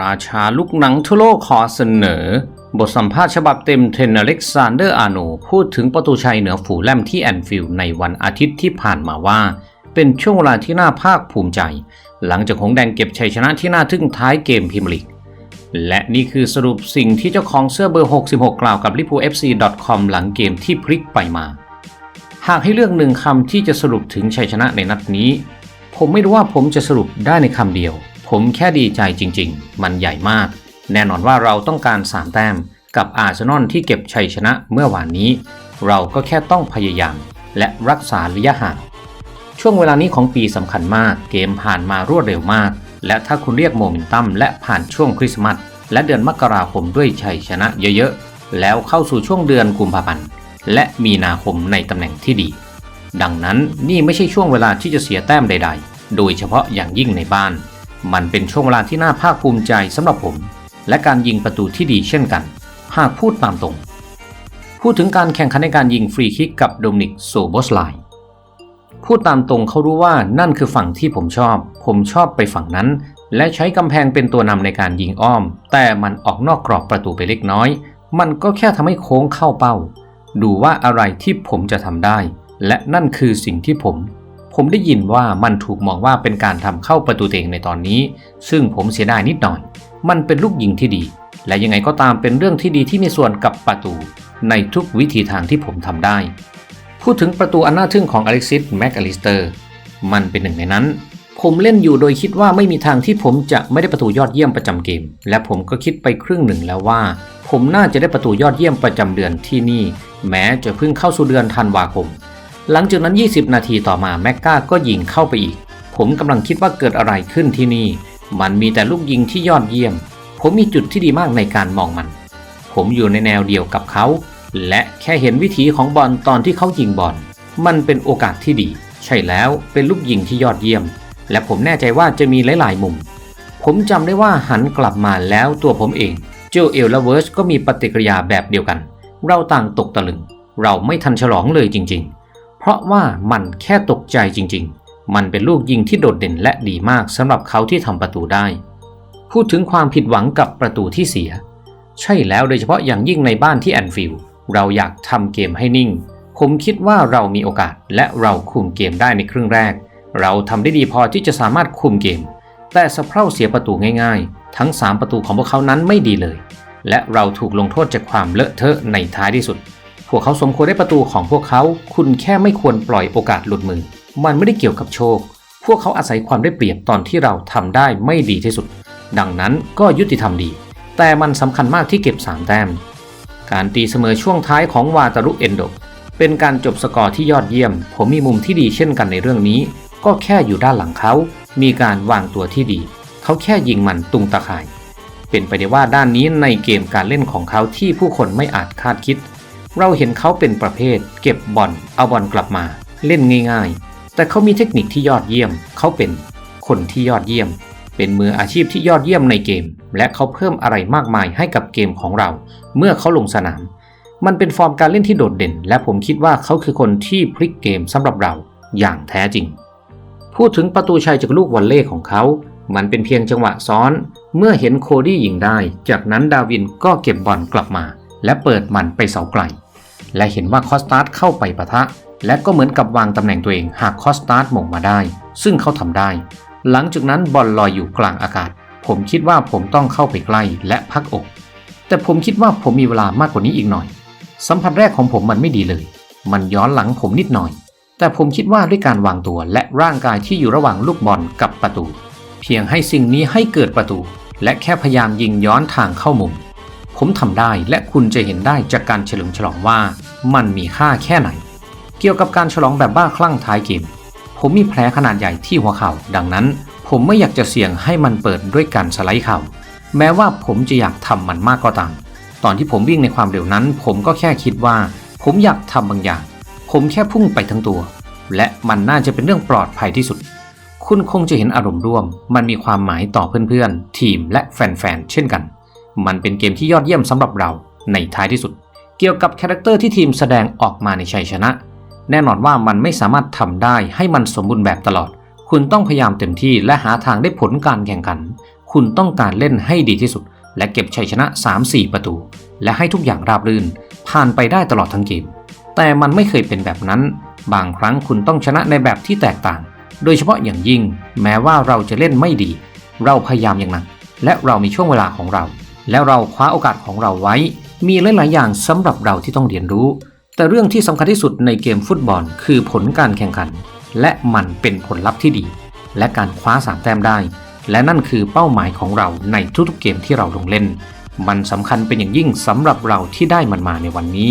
ราชาลูกหนังทั่วโลกขอเสนอ บทสัมภาษณ์ฉบับเต็มเทนอเล็กซานเดอร์อาโนพูดถึงประตูชัยเหนือฝูแลมที่แอนฟิลด์ในวันอาทิตย์ที่ผ่านมาว่า เป็นช่วงเวลาที่น่าภาคภูมิใจ หลังจากหงส์แดงเก็บชัยชนะที่น่าทึ่งท้ายเกมพรีเมียร์ลีกและนี่คือสรุปสิ่งที่เจ้าของเสื้อเบอร์ 66 กล่าวกับ l i p o o FC com หลังเกมที่พลิกไปมา หากให้เลือกหนึ่งคำที่จะสรุปถึงชัยชนะในนัดนี้ ผมไม่รู้ว่าผมจะสรุปได้ในคำเดียว ผมแค่ดีใจจริง ๆ มันใหญ่มาก แน่นอนว่าเราต้องการ3แต้มกับอาร์เซนอลที่เก็บชัยชนะเมื่อวานนี้ เราก็แค่ต้องพยายาม และรักษาระยะห่าง ช่วงเวลานี้ของปีสำคัญมาก เกมผ่านมารวดเร็วมาก และถ้าคุณเรียกโมเมนตัมและผ่านช่วงคริสต์มาสและเดือนมกราคมด้วยชัยชนะเยอะๆ แล้วเข้าสู่ช่วงเดือนกุมภาพันธ์และมีนาคมในตำแหน่งที่ดี ดังนั้นนี่ไม่ใช่ช่วงเวลาที่จะเสียแต้มใด ๆ โดยเฉพาะอย่างยิ่งในบ้าน มันเป็นช่วงเวลาที่น่าภาคภูมิใจสำหรับผม และการยิงประตูที่ดีเช่นกัน หากพูดตามตรง พูดถึงการแข่งขันในการยิงฟรีคิกกับโดมินิกโซโบสไลน์พูดตามตรงเขารู้ว่านั่นคือฝั่งที่ผมชอบ ผมชอบไปฝั่งนั้น และใช้กำแพงเป็นตัวนำในการยิงอ้อม แต่มันออกนอกกรอบประตูไปเล็กน้อย มันก็แค่ทำให้โค้งเข้าเป้า ดูว่าอะไรที่ผมจะทำได้ และนั่นคือสิ่งที่ผม ผมได้ยินว่ามันถูกมองว่าเป็นการทำเข้าประตูเองในตอนนี้ ซึ่งผมเสียดายนิดหน่อย มันเป็นลูกยิงที่ดี และยังไงก็ตามเป็นเรื่องที่ดีที่มีส่วนกับประตู ในทุกวิธีทางที่ผมทำได้ พูดถึงประตูอันน่าทึ่งของอเล็กซิสแม็กอลิสเตอร์มันเป็นหนึ่งในนั้น ผมเล่นอยู่โดยคิดว่าไม่มีทางที่ผมจะไม่ได้ประตูยอดเยี่ยมประจำเกม และผมก็คิดไปครึ่งหนึ่งแล้วว่า ผมน่าจะได้ประตูยอดเยี่ยมประจำเดือนที่นี่ แม้จะเพิ่งเข้าสู่เดือนธันวาคม หลังจากนั้น 20 นาทีต่อมาแม็กกาก็ยิงเข้าไปอีก ผมกำลังคิดว่าเกิดอะไรขึ้นที่นี่ มันมีแต่ลูกยิงที่ยอดเยี่ยม ผมมีจุดที่ดีมากในการมองมัน ผมอยู่ในแนวเดียวกับเขา และแค่เห็นวิถีของบอลตอนที่เขายิงบอล มันเป็นโอกาสที่ดี ใช่แล้วเป็นลูกยิงที่ยอดเยี่ยม และผมแน่ใจว่าจะมีหลาย ๆ มุม ผมจำได้ว่าหันกลับมาแล้วตัวผมเองโจเอลและเวิร์สก็มีปฏิกิริยาแบบเดียวกัน เราต่างตกตะลึง เราไม่ทันฉลองเลยจริง ๆ เพราะว่ามันแค่ตกใจจริงๆ มันเป็นลูกยิงที่โดดเด่นและดีมากสำหรับเขาที่ทำประตูได้ พูดถึงความผิดหวังกับประตูที่เสีย ใช่แล้วโดยเฉพาะอย่างยิ่งในบ้านที่แอนฟิลด์เราอยากทำเกมให้นิ่ง ผมคิดว่าเรามีโอกาสและเราคุมเกมได้ในครึ่งแรก เราทำได้ดีพอที่จะสามารถคุมเกม แต่สะเพร่าเสียประตูง่ายๆ ทั้ง 3 ประตูของพวกเขานั้นไม่ดีเลย และเราถูกลงโทษจากความเลอะเทอะในท้ายที่สุด พวกเขาสมควรได้ประตูของพวกเขา คุณแค่ไม่ควรปล่อยโอกาสหลุดมือ มันไม่ได้เกี่ยวกับโชค พวกเขาอาศัยความได้เปรียบตอนที่เราทำได้ไม่ดีที่สุด ดังนั้นก็ยุติธรรมดี แต่มันสำคัญมากที่เก็บ3แต้ม การตีเสมอช่วงท้ายของวาตารุเอนโดเป็นการจบสกอร์ที่ยอดเยี่ยม ผมมีมุมที่ดีเช่นกันในเรื่องนี้ ก็แค่อยู่ด้านหลังเขา มีการวางตัวที่ดี เขาแค่ยิงมันตุงตะข่าย เป็นไปได้ว่าด้านนี้ในเกมการเล่นของเขาที่ผู้คนไม่อาจคาดคิด เราเห็นเขาเป็นประเภท เก็บบอลเอาบอลกลับมา เล่นง่ายๆ แต่เขามีเทคนิคที่ยอดเยี่ยม เขาเป็นคนที่ยอดเยี่ยม เป็นมืออาชีพที่ยอดเยี่ยมในเกม และเขาเพิ่มอะไรมากมายให้กับเกมของเรา เมื่อเขาลงสนาม มันเป็นฟอร์มการเล่นที่โดดเด่น และผมคิดว่าเขาคือคนที่พลิกเกมสำหรับเราอย่างแท้จริง พูดถึงประตูชัยจากลูกวอลเล่ของเขา มันเป็นเพียงจังหวะซ้อน เมื่อเห็นโคดี้ยิงได้ จากนั้นดาวินก็เก็บบอลกลับมา และเปิดมันไปเสาไกล และเห็นว่าคอสตาร์ทเข้าไปปะทะ และก็เหมือนกับวางตำแหน่งตัวเองหากคอสตาร์ทมงมาได้ ซึ่งเขาทำได้ หลังจากนั้นบอลลอยอยู่กลางอากาศ ผมคิดว่าผมต้องเข้าไปใกล้และพักอก แต่ผมคิดว่าผมมีเวลามากกว่านี้อีกหน่อย สัมผัสแรกของผมมันไม่ดีเลย มันย้อนหลังผมนิดหน่อย แต่ผมคิดว่าด้วยการวางตัวและร่างกายที่อยู่ระหว่างลูกบอลกับประตู เพียงให้สิ่งนี้ให้เกิดประตู และแค่พยายามยิงย้อนทางเข้ามุม ผมทำได้และคุณจะเห็นได้จากการเฉลิมฉลองว่า มันมีค่าแค่ไหน เกี่ยวกับการฉลองแบบบ้าคลั่งท้ายเกม ผมมีแผลขนาดใหญ่ที่หัวเข่าดังนั้น ผมไม่อยากจะเสี่ยงให้มันเปิดด้วยการสไลด์เข่า แม้ว่าผมจะอยากทำมันมากก็ตาม ตอนที่ผมวิ่งในความเร็วนั้น ผมก็แค่คิดว่า ผมอยากทำบางอย่าง ผมแค่พุ่งไปทั้งตัว และมันน่าจะเป็นเรื่องปลอดภัยที่สุดคุณคงจะเห็นอารมณ์ร่วม มันมีความหมายต่อเพื่อนๆ ทีมและแฟนๆ เช่นกัน มันเป็นเกมที่ยอดเยี่ยมสำหรับเราในท้ายที่สุด เกี่ยวกับคาแรคเตอร์ที่ทีมแสดงออกมาในชัยชนะ แน่นอนว่ามันไม่สามารถทำได้ให้มันสมบูรณ์แบบตลอด คุณต้องพยายามเต็มที่และหาทางได้ผลการแข่งขัน คุณต้องการเล่นให้ดีที่สุด และเก็บชัยชนะ 3-4 ประตู และให้ทุกอย่างราบรื่น ผ่านไปได้ตลอดทั้งเกม แต่มันไม่เคยเป็นแบบนั้น บางครั้งคุณต้องชนะในแบบที่แตกต่าง โดยเฉพาะอย่างยิ่ง แม้ว่าเราจะเล่นไม่ดี เราพยายามอย่างหนักและเรามีช่วงเวลาของเรา แล้วเราคว้าโอกาสของเราไว้ มีหลาย ๆ อย่างสำหรับเราที่ต้องเรียนรู้ แต่เรื่องที่สำคัญที่สุดในเกมฟุตบอล คือผลการแข่งขัน และมันเป็นผลลัพธ์ที่ดี และการคว้าสามแต้มได้ และนั่นคือเป้าหมายของเราในทุกๆเกมที่เราลงเล่น มันสำคัญเป็นอย่างยิ่งสำหรับเราที่ได้มันมาในวันนี้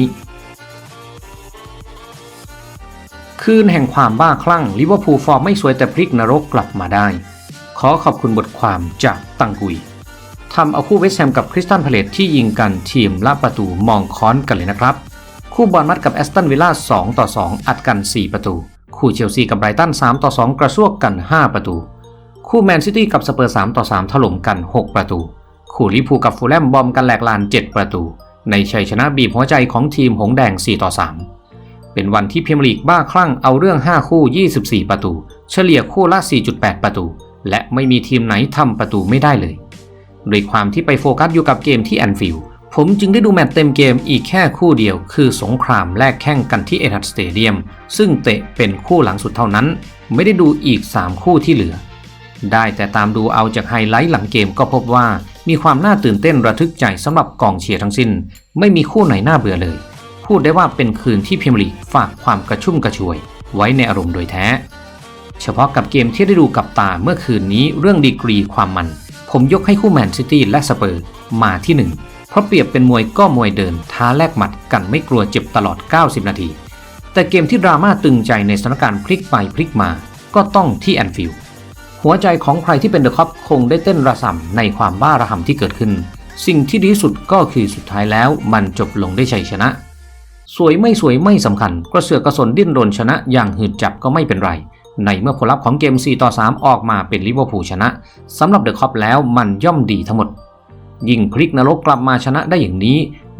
คืนแห่งความบ้าคลั่งลิเวอร์พูลฟอร์มไม่สวยแต่พลิกนรกกลับมาได้ ขอขอบคุณบทความจากตังกุย ทำเอาคู่เวสต์แฮมกับคริสตันพาเลตที่ยิงกันทีมละประตูมองค้อนกันเลยนะครับ คู่บอลมัดกับแอสตันวิลล่า2ต่อ 2 อัดกัน 4 ประตู คู่เชลซีกับไบรตัน3ต่อ 2 กระซวกกัน 5 ประตู คู่แมนซิตี้กับสเปอร์3ต่อ 3 ถล่มกัน 6 ประตู คู่ลิพูกับฟูลแลมบอมกันแหลกลาน 7 ประตู ในชัยชนะบีบหัวใจของทีมหงแดง 4 ต่อ 3 เป็นวันที่พรีเมียร์ลีกบ้าคลั่งเอาเรื่อง 5 คู่ 24 ประตู เฉลี่ยคู่ละ 4.8 ประตู และไม่มีทีมไหนทำประตูไม่ได้เลย โดยความที่ไปโฟกัสอยู่กับเกมที่แอนฟิลด์ผมจึงได้ดูแมตช์เต็มเกมอีกแค่คู่เดียว คือสงครามแลกแข่งกันที่เอทัดสเตเดียมซึ่งเตะเป็นคู่หลังสุดเท่านั้น ไม่ได้ดูอีก 3 คู่ที่เหลือ ได้แต่ตามดูเอาจากไฮไลท์หลังเกมก็พบว่ามีความน่าตื่นเต้นระทึกใจสำหรับกองเชียร์ทั้งสิ้น ไม่มีคู่ไหนน่าเบื่อเลย พูดได้ว่าเป็นคืนที่พรีเมียร์ลีฝากความกระชุ่มกระชวย ไว้ในอารมณ์โดยแท้ เฉพาะกับเกมที่ได้ดูกับตาเมื่อคืนนี้เรื่องดีกรีความมัน ผมยกให้คู่แมนซิตี้และสเปอร์มาที่หนึ่งเพราะเปรียบเป็นมวยก็มวยเดิน ท้าแลกหมัดกันไม่กลัวเจ็บตลอด 90 นาที แต่เกมที่ดราม่าตึงใจในสถานการณ์พลิกไปพลิกมา ก็ต้องที่แอนฟิลด์หัวใจของใครที่เป็นเดอะคอปคงได้เต้นระส่ำในความบ้าระห่ำที่เกิดขึ้น สิ่งที่ดีสุดก็คือสุดท้ายแล้วมันจบลงได้ชัยชนะ สวยไม่สวยไม่สำคัญ กระเสือกกระสนดิ้นรนชนะอย่างหืดจับก็ไม่เป็นไร ในเมื่อผลลัพธ์ของเกม 4 ต่อ 3 ออกมาเป็นลิเวอร์พูลชนะสำหรับเดอะคอปแล้วมันย่อมดีทั้งหมด ยิ่งพลิกนรกกลับมาชนะได้อย่างนี้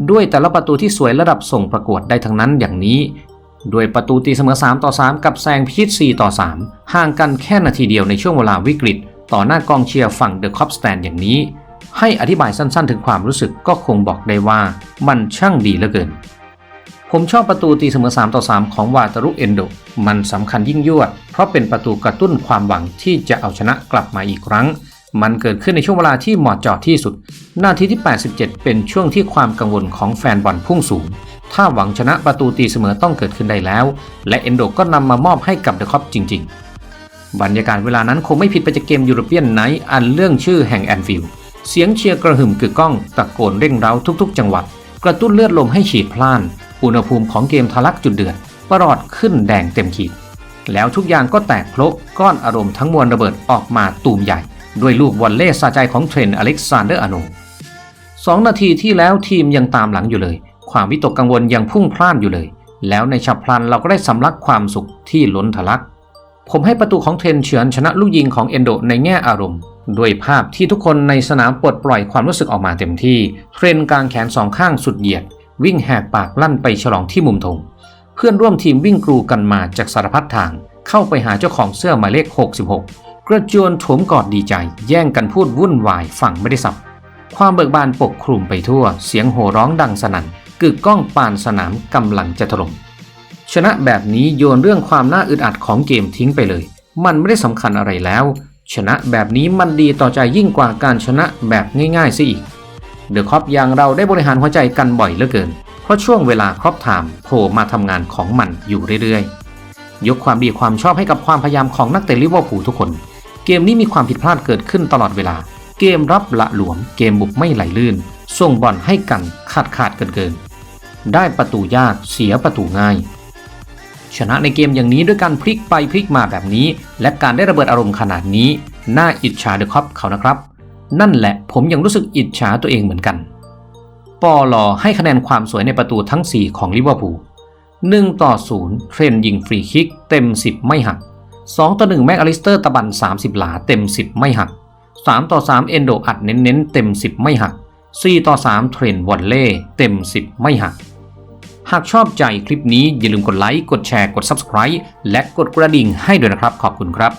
ด้วยแต่ละประตูที่สวยระดับส่งประกวดได้ทั้งนั้นอย่างนี้ ด้วยประตูตีเสมอ 3 ต่อ 3 กับแซงพิชิต 4 ต่อ 3 ห่างกันแค่นาทีเดียวในช่วงเวลาวิกฤต ต่อหน้ากองเชียร์ฝั่งเดอะคอปสแตนอย่างนี้ ให้อธิบายสั้นๆ ถึงความรู้สึกก็คงบอกได้ว่ามันช่างดีเหลือเกิน ผมชอบประตูตีเสมอ3ต่อ3ของวาตารุเอนโด มันสำคัญยิ่งยวด เพราะเป็นประตูกระตุ้นความหวังที่จะเอาชนะกลับมาอีกครั้ง มันเกิดขึ้นในช่วงเวลาที่เหมาะเจาะที่สุด นาทีที่ 87 เป็นช่วงที่ความกังวลของแฟนบอลพุ่งสูง ถ้าหวังชนะประตูตีเสมอต้องเกิดขึ้นได้แล้ว และเอนโดก็นำมามอบให้กับเดอะคอปจริง ๆ บรรยากาศเวลานั้นคงไม่ผิดไปจากเกมยูโรเปียนไนท์อันเรื่องชื่อแห่งแอนฟิลด์เสียงเชียร์กระหึ่มกึกก้องตะโกนเร่งเร้าทุก ๆ จังหวัดกระตุ้นเลือดลมให้ฉีดพล่าน อุณหภูมิของเกมทะลักจุดเดือดประหลอดขึ้นแดงเต็มขีด แล้วทุกอย่างก็แตกโพลกก้อนอารมณ์ทั้งมวลระเบิดออกมาตูมใหญ่ ด้วยลูกวอลเล่สะใจของเทรนต์อเล็กซานเดอร์อโนสองนาทีที่แล้วทีมยังตามหลังอยู่เลย ความวิตกกังวลยังพุ่งพล่านอยู่เลย แล้วในฉับพลันเราก็ได้สำลักความสุขที่ล้นทะลัก ผมให้ประตูของเทรนเฉือนชนะลูกยิงของเอนโดในแง่อารมณ์ด้วยภาพที่ทุกคนในสนามปลดปล่อยความรู้สึกออกมาเต็มที่ เทรนกลางแขนสองข้างสุดเหยียด วิ่งแหกปากลั่นไปฉลองที่มุมธงเพื่อนร่วมทีมวิ่งกรูกันมาจากสารพัดทาง เข้าไปหาเจ้าของเสื้อหมายเลข 66 กระโจนโถมกอดดีใจ แย่งกันพูดวุ่นวายฝั่งไม่ได้สับ ความเบิกบานปกคลุมไปทั่ว เสียงโห่ร้องดังสนั่นกึกก้องปานสนามกำลังจะถล่มชนะแบบนี้โยนเรื่องความน่าอึดอัดของเกมทิ้งไปเลย มันไม่ได้สำคัญอะไรแล้ว ชนะแบบนี้มันดีต่อใจยิ่งกว่าการชนะแบบง่ายๆซะอีก เดอะคอปอย่างเราได้บริหารหัวใจกันบ่อยเหลือเกิน เพราะช่วงเวลาครอบไทม์โผล่มาทำงานของมันอยู่เรื่อยๆ ยกความดีความชอบให้กับความพยายามของนักเตะลิเวอร์พูลทุกคน เกมนี้มีความผิดพลาดเกิดขึ้นตลอดเวลา เกมรับละหลวม เกมบุกไม่ไหลลื่น ส่งบอลให้กันขาดขาดเกินเกิน ได้ประตูยากเสียประตูง่ายชนะในเกมอย่างนี้ด้วยการพลิกไปพลิกมาแบบนี้ และการได้ระเบิดอารมณ์ขนาดนี้ น่าอิจฉาเดอะคอปเขานะครับ นั่นแหละผมยังรู้สึกอิจฉาตัวเองเหมือนกัน ปอลอให้คะแนนความสวยในประตูทั้ง 4 ของลิเวอร์พูล1ต่อ0เทรนยิงฟรีคิกเต็ม 10 ไม่หัก 2 ต่อ 1 แม็กอลิสเตอร์ตะบัน 30 หลาเต็ม 10 ไม่หัก 3 ต่อ 3 เอนโดอัดเน้นๆ เต็ม 10 ไม่หัก 4 ต่อ 3 เทรนวอลเล่เต็ม 10 ไม่หัก หากชอบใจคลิปนี้อย่าลืมกดไลค์ กดแชร์ กด Subscribe และกดกระดิ่งให้ด้วยนะครับ ขอบคุณครับ